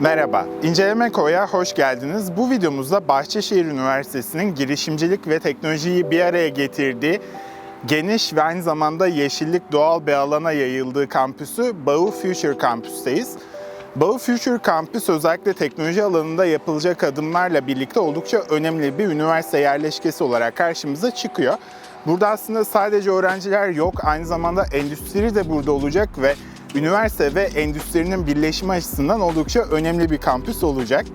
Merhaba, İnceleme Ko'ya hoş geldiniz. Bu videomuzda Bahçeşehir Üniversitesi'nin girişimcilik ve teknolojiyi bir araya getirdiği geniş ve aynı zamanda yeşillik doğal bir alana yayıldığı kampüsü Bağı Future Campus'teyiz. Bağı Future Campus özellikle teknoloji alanında yapılacak adımlarla birlikte oldukça önemli bir üniversite yerleşkesi olarak karşımıza çıkıyor. Burada aslında sadece öğrenciler yok, aynı zamanda endüstri de burada olacak ve üniversite ve endüstrinin birleşimi açısından oldukça önemli bir kampüs olacak.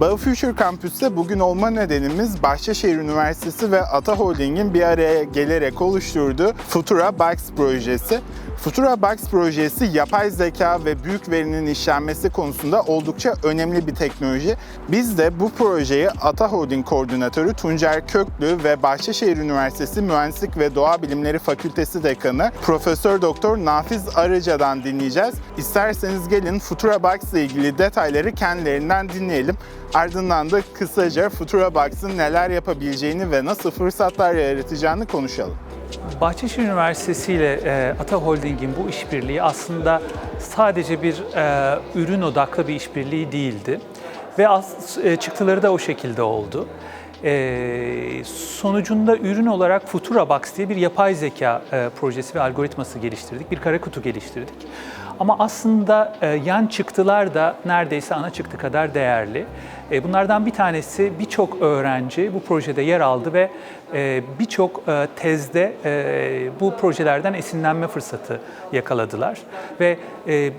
Bağı Future Campus'te bugün olma nedenimiz Bahçeşehir Üniversitesi ve Ata Holding'in bir araya gelerek oluşturduğu Futura Box projesi. Futura Box projesi yapay zeka ve büyük verinin işlenmesi konusunda oldukça önemli bir teknoloji. Biz de bu projeyi Ata Holding Koordinatörü Tuncer Köklü ve Bahçeşehir Üniversitesi Mühendislik ve Doğa Bilimleri Fakültesi Dekanı Profesör Doktor Nafiz Arıca'dan dinleyeceğiz. İsterseniz gelin Futura Box ile ilgili detayları kendilerinden dinleyelim. Ardından da kısaca Futura Box'ın neler yapabileceğini ve nasıl fırsatlar yaratacağını konuşalım. Bahçeşehir Üniversitesi ile e, Ata Holding'in bu işbirliği aslında sadece bir e, ürün odaklı bir işbirliği değildi. Ve e, çıktıları da o şekilde oldu. E, sonucunda ürün olarak Futura Box diye bir yapay zeka projesi ve algoritması geliştirdik. Bir kara kutu geliştirdik. Ama aslında e, yan çıktılar da neredeyse ana çıktı kadar değerli. E, bunlardan bir tanesi birçok öğrenci bu projede yer aldı ve e, birçok tezde bu projelerden esinlenme fırsatı yakaladılar. Ve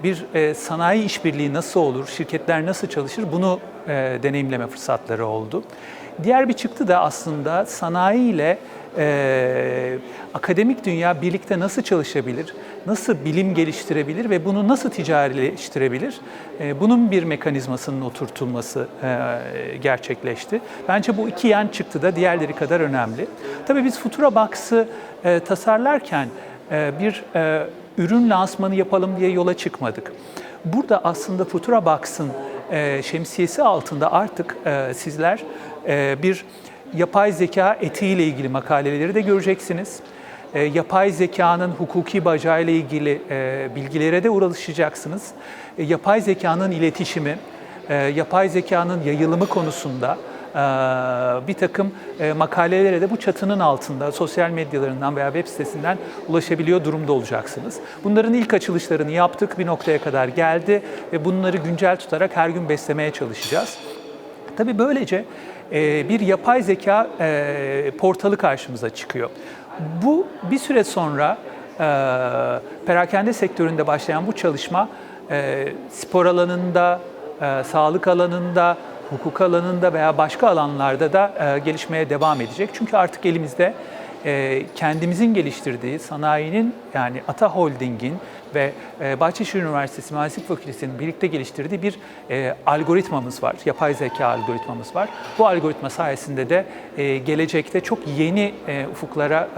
bir sanayi işbirliği nasıl olur, şirketler nasıl çalışır bunu deneyimleme fırsatları oldu. Diğer bir çıktı da aslında sanayi ile e, akademik dünya birlikte nasıl çalışabilir, nasıl bilim geliştirebilir ve bunu nasıl ticarileştirebilir? E, bunun bir mekanizmasının oturtulması e, gerçekleşti. Bence bu iki yan çıktı da diğerleri kadar önemli. Tabii biz Futura Box'ı e, tasarlarken e, bir ürün lansmanı yapalım diye yola çıkmadık. Burada aslında Futura Box'ın şemsiyesi altında artık sizler bir yapay zeka etiğiyle ilgili makaleleri de göreceksiniz. E, yapay zekanın hukuki bacağıyla ilgili e, bilgilere de ulaşacaksınız. E, yapay zekanın iletişimi, e, yapay zekanın yayılımı konusunda bir takım makalelere de bu çatının altında sosyal medyalarından veya web sitesinden ulaşabiliyor durumda olacaksınız. Bunların ilk açılışlarını yaptık, bir noktaya kadar geldi ve bunları güncel tutarak her gün beslemeye çalışacağız. Tabii böylece bir yapay zeka portalı karşımıza çıkıyor. Bu bir süre sonra e, perakende sektöründe başlayan bu çalışma e, spor alanında, e, sağlık alanında, hukuk alanında veya başka alanlarda da e, gelişmeye devam edecek. Çünkü artık elimizde kendimizin geliştirdiği sanayinin yani Ata Holding'in ve e, Bahçeşehir Üniversitesi Mühendislik Fakültesi'nin birlikte geliştirdiği bir e, algoritmamız var. Yapay zeka algoritmamız var. Bu algoritma sayesinde de e, gelecekte çok yeni ufuklara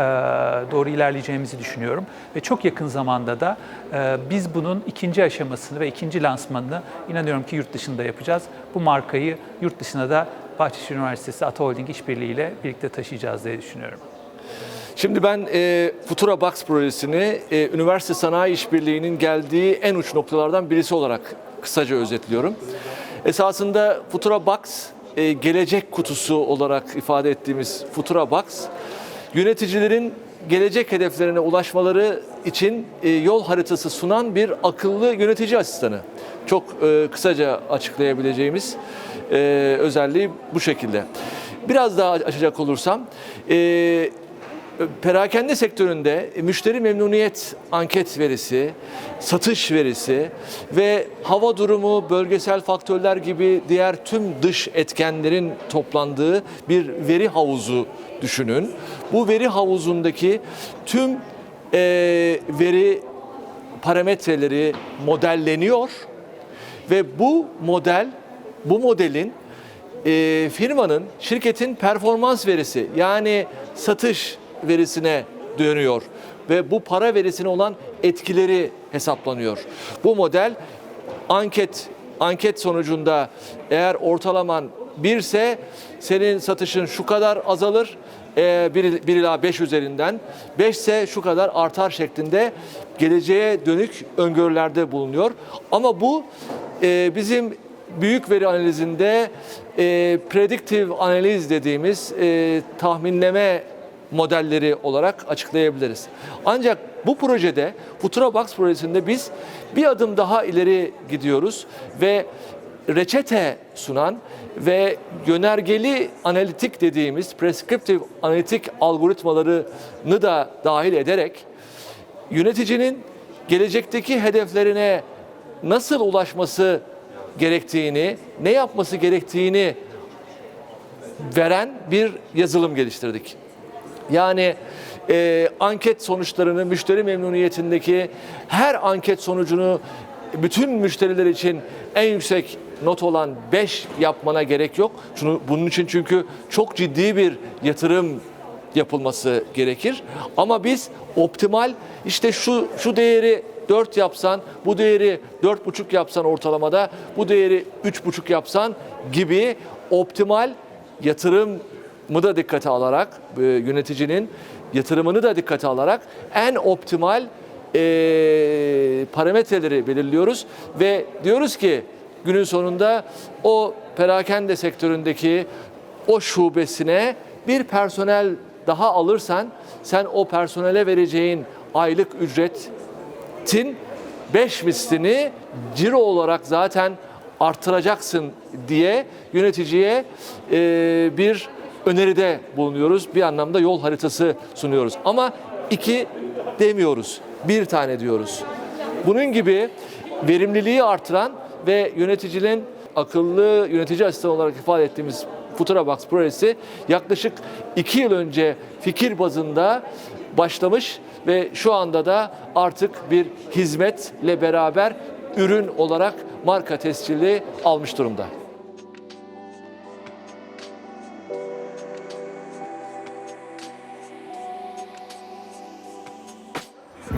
doğru ilerleyeceğimizi düşünüyorum. Ve çok yakın zamanda da biz bunun ikinci aşamasını ve ikinci lansmanını inanıyorum ki yurt dışında yapacağız. Bu markayı yurt dışına da Bahçeşehir Üniversitesi Ata Holding işbirliğiyle birlikte taşıyacağız diye düşünüyorum. Şimdi ben e, Futura Box projesini e, üniversite sanayi işbirliğinin geldiği en uç noktalardan birisi olarak kısaca özetliyorum. Esasında Futura Box e, gelecek kutusu olarak ifade ettiğimiz Futura Box yöneticilerin gelecek hedeflerine ulaşmaları için e, yol haritası sunan bir akıllı yönetici asistanı. Çok e, kısaca açıklayabileceğimiz e, özelliği bu şekilde. Biraz daha açacak olursam, e, perakende sektöründe müşteri memnuniyet anket verisi, satış verisi ve hava durumu, bölgesel faktörler gibi diğer tüm dış etkenlerin toplandığı bir veri havuzu düşünün. Bu veri havuzundaki tüm e, veri parametreleri modelleniyor ve bu model, bu modelin e, firmanın, şirketin performans verisi yani satış verisine dönüyor ve bu para verisine olan etkileri hesaplanıyor. Bu model anket anket sonucunda eğer ortalaman 1 ise senin satışın şu kadar azalır. 1, ila 5 üzerinden 5 ise şu kadar artar şeklinde geleceğe dönük öngörülerde bulunuyor. Ama bu e, bizim büyük veri analizinde e, predictive analiz dediğimiz e, tahminleme modelleri olarak açıklayabiliriz. Ancak bu projede, FuturaBox projesinde biz bir adım daha ileri gidiyoruz ve reçete sunan ve yönergeli analitik dediğimiz prescriptive analitik algoritmalarını da dahil ederek yöneticinin gelecekteki hedeflerine nasıl ulaşması gerektiğini, ne yapması gerektiğini veren bir yazılım geliştirdik. Yani e, anket sonuçlarını, müşteri memnuniyetindeki her anket sonucunu bütün müşteriler için en yüksek not olan 5 yapmana gerek yok. Şunu bunun için çünkü çok ciddi bir yatırım yapılması gerekir. Ama biz optimal işte şu şu değeri 4 yapsan, bu değeri 4,5 yapsan ortalamada, bu değeri 3,5 yapsan gibi optimal yatırımı da dikkate alarak e, yöneticinin yatırımını da dikkate alarak en optimal e, parametreleri belirliyoruz. Ve diyoruz ki günün sonunda o perakende sektöründeki o şubesine bir personel daha alırsan sen o personele vereceğin aylık ücretin 5 mislini ciro olarak zaten artıracaksın diye yöneticiye e, bir öneride bulunuyoruz. Bir anlamda yol haritası sunuyoruz. Ama iki demiyoruz. Bir tane diyoruz. Bunun gibi verimliliği artıran ve yöneticinin akıllı yönetici asistanı olarak ifade ettiğimiz FuturaBox projesi yaklaşık iki yıl önce fikir bazında başlamış ve şu anda da artık bir hizmetle beraber ürün olarak marka tescili almış durumda.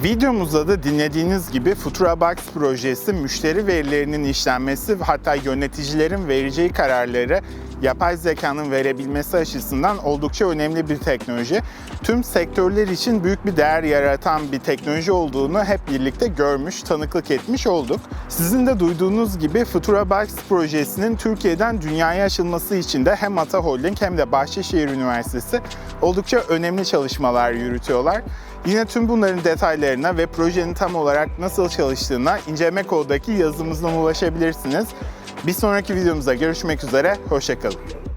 Videomuzda da dinlediğiniz gibi FuturaBox projesi müşteri verilerinin işlenmesi hatta yöneticilerin vereceği kararları yapay zekanın verebilmesi açısından oldukça önemli bir teknoloji. Tüm sektörler için büyük bir değer yaratan bir teknoloji olduğunu hep birlikte görmüş, tanıklık etmiş olduk. Sizin de duyduğunuz gibi FuturaBox projesinin Türkiye'den dünyaya açılması için de hem Ata Holding hem de Bahçeşehir Üniversitesi oldukça önemli çalışmalar yürütüyorlar. Yine tüm bunların detaylarına ve projenin tam olarak nasıl çalıştığına inceleme koddaki yazımızdan ulaşabilirsiniz. Bir sonraki videomuzda görüşmek üzere, hoşçakalın.